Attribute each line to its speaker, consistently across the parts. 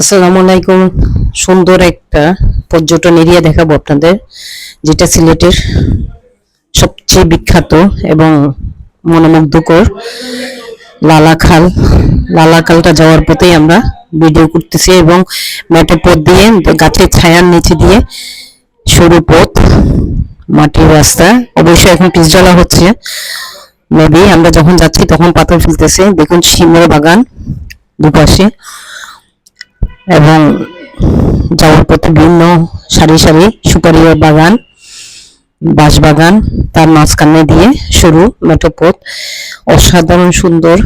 Speaker 1: আসসালামু আলাইকুম। সুন্দর একটা পর্যটন এরিয়া দেখাবো আপনাদের, যেটা সিলেটের সবচেয়ে বিখ্যাত এবং মনোমুগ্ধকর লালাখাল। লালাখালটা যাওয়ার পথেই আমরা ভিডিও করতেছি এবং মাঠের পথ দিয়ে গাছের ছায়ার নিচে দিয়ে সরু পথ, মাটির রাস্তা। অবশ্যই এখন পিচ জ্বালা হচ্ছে। মেবি আমরা যখন যাচ্ছি তখন পাথর ফেলতেছে। দেখুন শিমের বাগান দুপাশে। এবং যাওয়ার পথে বিভিন্ন সারি সারি সুপারি বাগান বাঁশ বাগান তার মাঝখানে দিয়ে শুরু মেঠো পথ অসাধারণ সুন্দর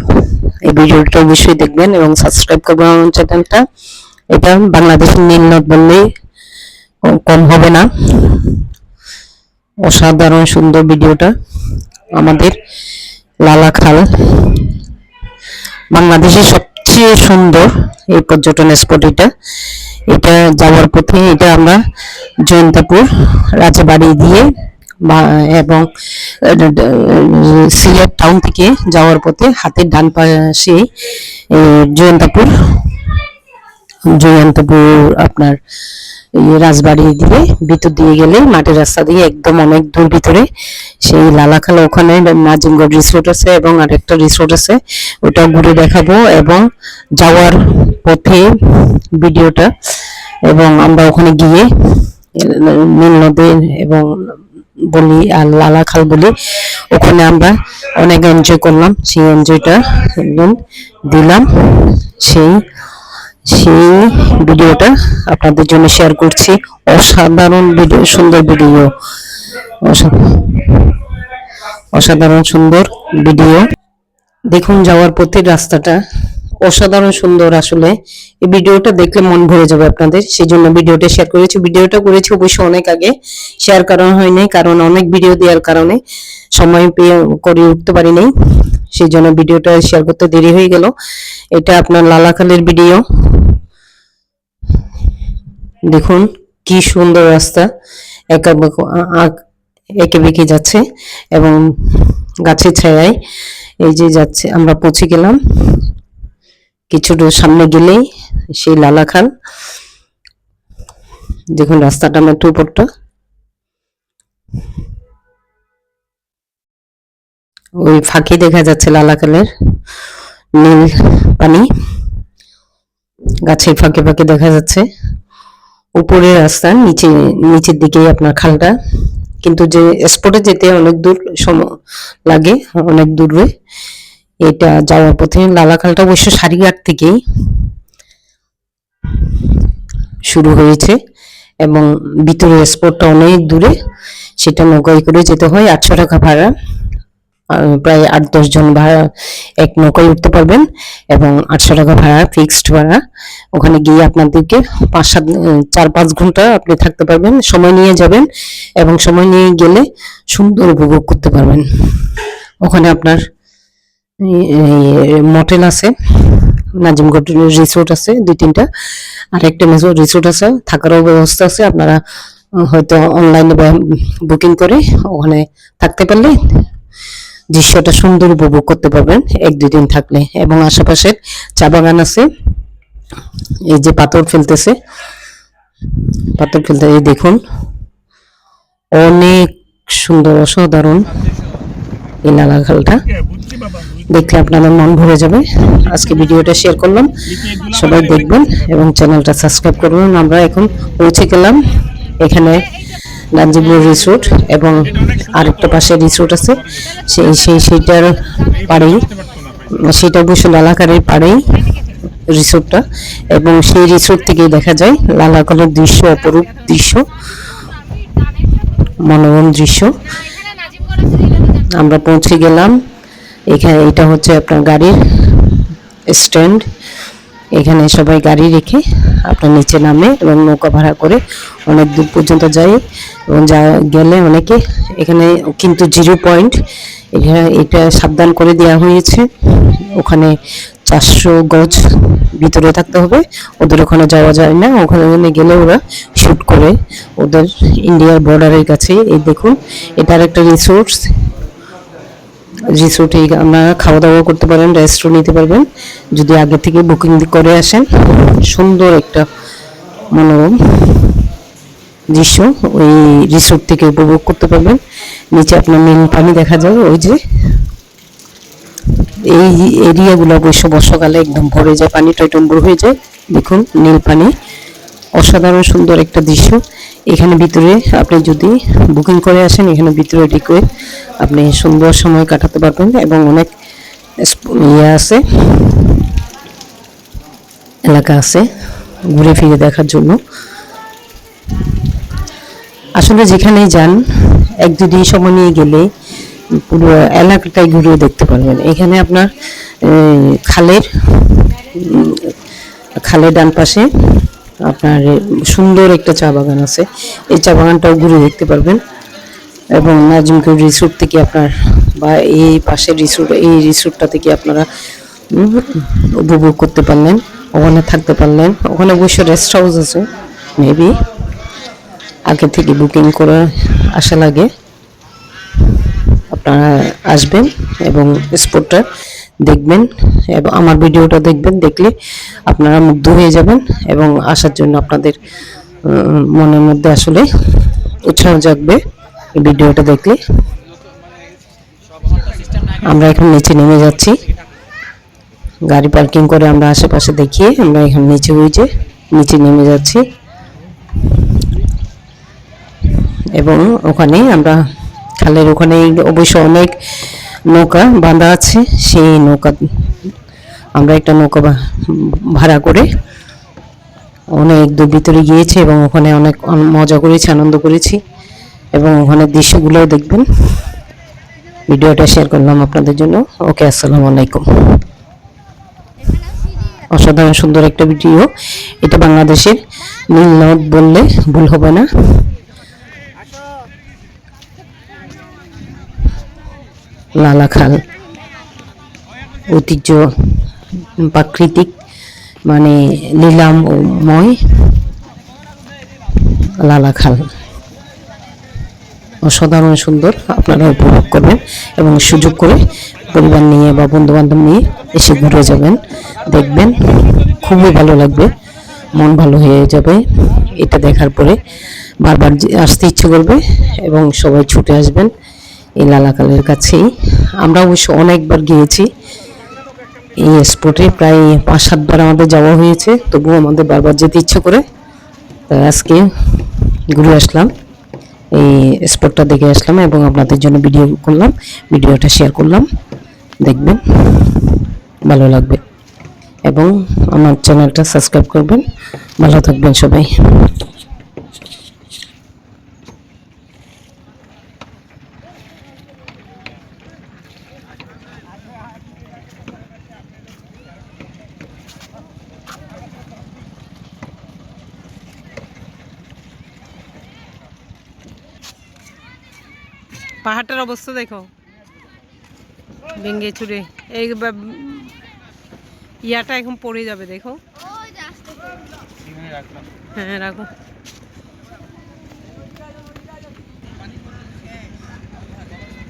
Speaker 1: এই ভিডিওটা অবশ্যই দেখবেন এবং সাবস্ক্রাইব করবেন আমার চ্যানেলটা এটা বাংলাদেশের নীল নদ বললেই কম হবে না। অসাধারণ সুন্দর ভিডিওটা আমাদের লালাখাল। বাংলাদেশের সবচেয়ে সুন্দর এই পর্যটন স্পট এটা। এটা যাওয়ার পথে এটা আমরা জয়ন্তপুর রাজাবাড়ি দিয়ে এবং সিলেট টাউন থেকে যাওয়ার পথে হাতের ডান পাশে জয়ন্তপুর জয়ন্তপুর আপনার রাজবাড়ি দিয়ে ভিতর দিয়ে গেলে মাটির রাস্তা দিয়ে একদম অনেক দূর ভিতরে সেই লালাখালা ওখানে নাজিমগড় রিসোর্ট আছে এবং আরেকটা রিসোর্ট আছে, ওটা ঘুরে দেখাবো এবং যাওয়ার পথে ভিডিওটা এবং আমরা ওখানে গিয়ে নীল নদী এবং বলি আর লালাখাল বলি, ওখানে আমরা অনেক এনজয় করলাম। সেই এনজয়টা দিলাম। সেই সেই ভিডিওটা আপনাদের জন্য শেয়ার করছি। অসাধারণ ভিডিও, সুন্দর ভিডিও। অসা- অসাধারণ সুন্দর ভিডিও। দেখুন যাওয়ার পথে রাস্তাটা অসাধারণ সুন্দর আসলে। এই ভিডিওটা দেখলে মন ভরে যাবে আপনাদের। সেই জন্য ভিডিওটা শেয়ার করেছি। ভিডিওটা করেছি অবশ্য অনেক আগে। শেয়ার করা হয়নি কারণ অনেক ভিডিও দেওয়ার কারণে সময় পেয়ে করে উঠতে পারি নাই। সেই জন্য ভিডিওটা শেয়ার করতে দেরি হয়ে গেল। এটা আপনার লালাখালের ভিডিও দেখুন, কি সুন্দর রাস্তা। একা এঁকে বেঁকে যাচ্ছে এবং গাছের ছায়ায় এই যে যাচ্ছে, আমরা পৌঁছে গেলাম। কিছু দূর সামনে গেলেই সেই লালাখাল দেখুন রাস্তাটা মেট্রো উপরটা ওই ফাঁকি দেখা যাচ্ছে লালাখালের নীল পানি। গাছের ফাঁকে ফাঁকে দেখা যাচ্ছে। উপরের রাস্তা, নিচে, নিচের দিকেই আপনার খালটা। কিন্তু যে স্পটে যেতে অনেক দূর সময় লাগে, অনেক দূরে এটা যাওয়ার পথে লালাখালটা অবশ্য সারিঘাট থেকেই শুরু হয়েছে এবং ভিতরের স্পটটা অনেক দূরে। সেটা নৌকায় করে যেতে হয় আটশো টাকা ভাড়া। প্রায় আট দশ জন ভাড়া এক নৌকায় উঠতে পারবেন এবং আটশো টাকা ভাড়া ফিক্সড ভাড়া। ওখানে গিয়ে আপনাদেরকে পাঁচ সাত, চার পাঁচ ঘণ্টা আপনি থাকতে পারবেন, সময় নিয়ে যাবেন এবং সময় নিয়ে গেলে সুন্দর উপভোগ করতে পারবেন। ওখানে আপনার মোটেল আছে নাজিমগড় রিসোর্ট আছে, দুই তিনটা। আর একটা রিসোর্ট আছে, থাকারও ব্যবস্থা আছে, আপনারা হয়তো অনলাইনে বুকিং করে ওখানে থাকতে পারলে দৃশ্যটা সুন্দর উপভোগ করতে পারবেন, এক দুই দিন থাকলে। এবং আশেপাশে চা বাগান আছে, এই যে পাথর ফেলতেছে, পাথর ফেলতে, এই দেখুন, অনেক সুন্দর, অসাধারণ এই নালাখালটা দেখলে আপনাদের মন ভরে যাবে। আজকে ভিডিওটা শেয়ার করলাম। সবাই দেখবেন এবং চ্যানেলটা সাবস্ক্রাইব করবেন। আমরা এখন পৌঁছে গেলাম এখানে নাজিবুর রিসোর্ট এবং আরেকটা পাশে রিসোর্ট আছে। সেই সেই, সেইটার পাড়েই, সেটা অবশ্য লালাকারের পাড়েই রিসোর্টটা এবং সেই রিসোর্ট থেকেই দেখা যায় লালাকালের দৃশ্য, অপরূপ দৃশ্য, মনোরম দৃশ্য। আমরা পৌঁছে গেলাম এখানে এটা হচ্ছে আপনার গাড়ির স্ট্যান্ড। এখানে সবাই গাড়ি রেখে আপনার নিচে নামে এবং নৌকা ভাড়া করে অনেক দূর পর্যন্ত যায় এবং যা গেলে অনেকে এখানে কিন্তু জিরো পয়েন্ট। এখানে এটা সাবধান করে দেওয়া হয়েছে। ওখানে চারশো গজ ভিতরে থাকতে হবে। ওদের ওখানে যাওয়া যায় না। ওখানে গেলে ওরা শুট করে। ওদের ইন্ডিয়ার বর্ডারের কাছে এই দেখুন, এটার একটা রিসোর্স রিসোর্টে আপনারা খাওয়া দাওয়া করতে পারেন রেস্টও নিতে পারবেন। যদি আগে থেকে বুকিং করে আসেন, সুন্দর একটা মনোরম দৃশ্য ওই রিসোর্ট থেকে উপভোগ করতে পারবেন। নিচে আপনার নীল পানি দেখা যায় ওই যে এই এরিয়াগুলো অবশ্য বর্ষাকালে একদম ভরে যায়, পানি টয়টম্বর হয়ে যায়। দেখুন, নীল পানি। অসাধারণ সুন্দর একটা দৃশ্য। এখানে ভিতরে আপনি যদি বুকিং করে আসেন, এখানে ভিতরে ঢুকে আপনি সুন্দর সময় কাটাতে পারবেন এবং অনেক ইয়ে আছে, এলাকা আছে ঘুরে ফিরে দেখার জন্য। আসলে যেখানেই যান, এক দুদিন সময় নিয়ে গেলে পুরো এলাকাটাই ঘুরে দেখতে পারবেন। এখানে আপনার খালের খালের ডান পাশে আপনার সুন্দর একটা চা বাগান আছে। এই চা বাগানটাও ঘুরে দেখতে পারবেন। এবং নাজিমপুর রিসোর্ট থেকে আপনার বা এই পাশের রিসোর্ট এই রিসোর্টটা থেকে আপনারা উপভোগ করতে পারলেন, ওখানে থাকতে পারলেন। ওখানে অবশ্য রেস্ট হাউস আছে মেবি আগে থেকে বুকিং করে আসা লাগে। আপনারা আসবেন এবং স্পটটা দেখবেন এবং আমার ভিডিওটা দেখবেন, দেখলে আপনারা মুগ্ধ হয়ে যাবেন এবং আসার জন্য আপনাদের মনের মধ্যে আসলে উৎসাহ জাগবে এই ভিডিওটা দেখলে। আমরা এখন নিচে নেমে যাচ্ছি। গাড়ি পার্কিং করে আমরা আশেপাশে দেখিয়ে আমরা এখন নিচে হয়েছে নিচে নেমে যাচ্ছি। এবং ওখানে আমরা খালের ওখানে অবশ্য অনেক নৌকা বাঁধা আছে, সেই নৌকা, আমরা একটা নৌকা ভাড়া করে অনেক দূর ভিতরে গিয়েছি এবং ওখানে অনেক মজা করেছি, আনন্দ করেছি এবং ওখানে দৃশ্যগুলোও দেখবেন। ভিডিওটা শেয়ার করলাম আপনাদের জন্য। ওকে, আসসালামু আলাইকুম। অসাধারণ সুন্দর একটা ভিডিও। এটা বাংলাদেশের নীল নদ বললে ভুল হবে না। লালাখাল ঐতিহ্য প্রাকৃতিক মানে নীলাময় লালাখাল অসাধারণ সুন্দর আপনারা উপভোগ করবেন এবং সুযোগ করে পরিবার নিয়ে বা বন্ধু বান্ধব নিয়ে এসে ঘুরে যাবেন, দেখবেন। খুবই ভালো লাগবে, মন ভালো হয়ে যাবে। এটা দেখার পরে বারবার আসতে ইচ্ছে করবে এবং সবাই ছুটে আসবেন। এই লালাকালের কাছেই। আমরা অবশ্য অনেকবার গিয়েছি। এই স্পটে প্রায় পাঁচ সাতবার আমাদের যাওয়া হয়েছে। তবুও আমাদের বারবার যেতে ইচ্ছে করে। তাই আজকে ঘুরে আসলাম। এই স্পটটা দেখে আসলাম এবং আপনাদের জন্য ভিডিও করলাম, ভিডিওটা শেয়ার করলাম। দেখবেন, ভালো লাগবে। এবং আমার চ্যানেলটা সাবস্ক্রাইব করবেন। ভালো থাকবেন সবাই।
Speaker 2: পাহাড়টার অবস্থা দেখো। ভেঙে চুরে। এই ইয়াটা এখন পড়ে যাবে, দেখো। হ্যাঁ রাখো।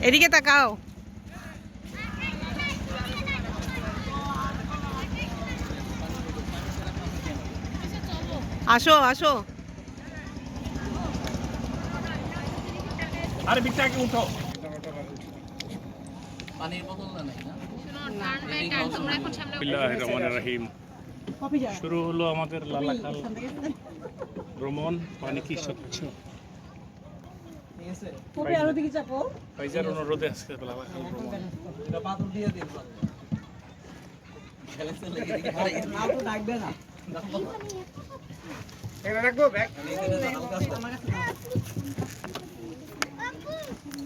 Speaker 2: এদিকে তাকাও। আসো আসো।
Speaker 3: আরে উঠো শুরু হলো আমাদের লালাখাল ভ্রমণ পানি কি স্বচ্ছ? অনুরোধে আজকে লালাখাল ভ্রমণ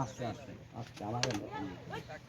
Speaker 4: মা আস্তে আস্তে আস্তে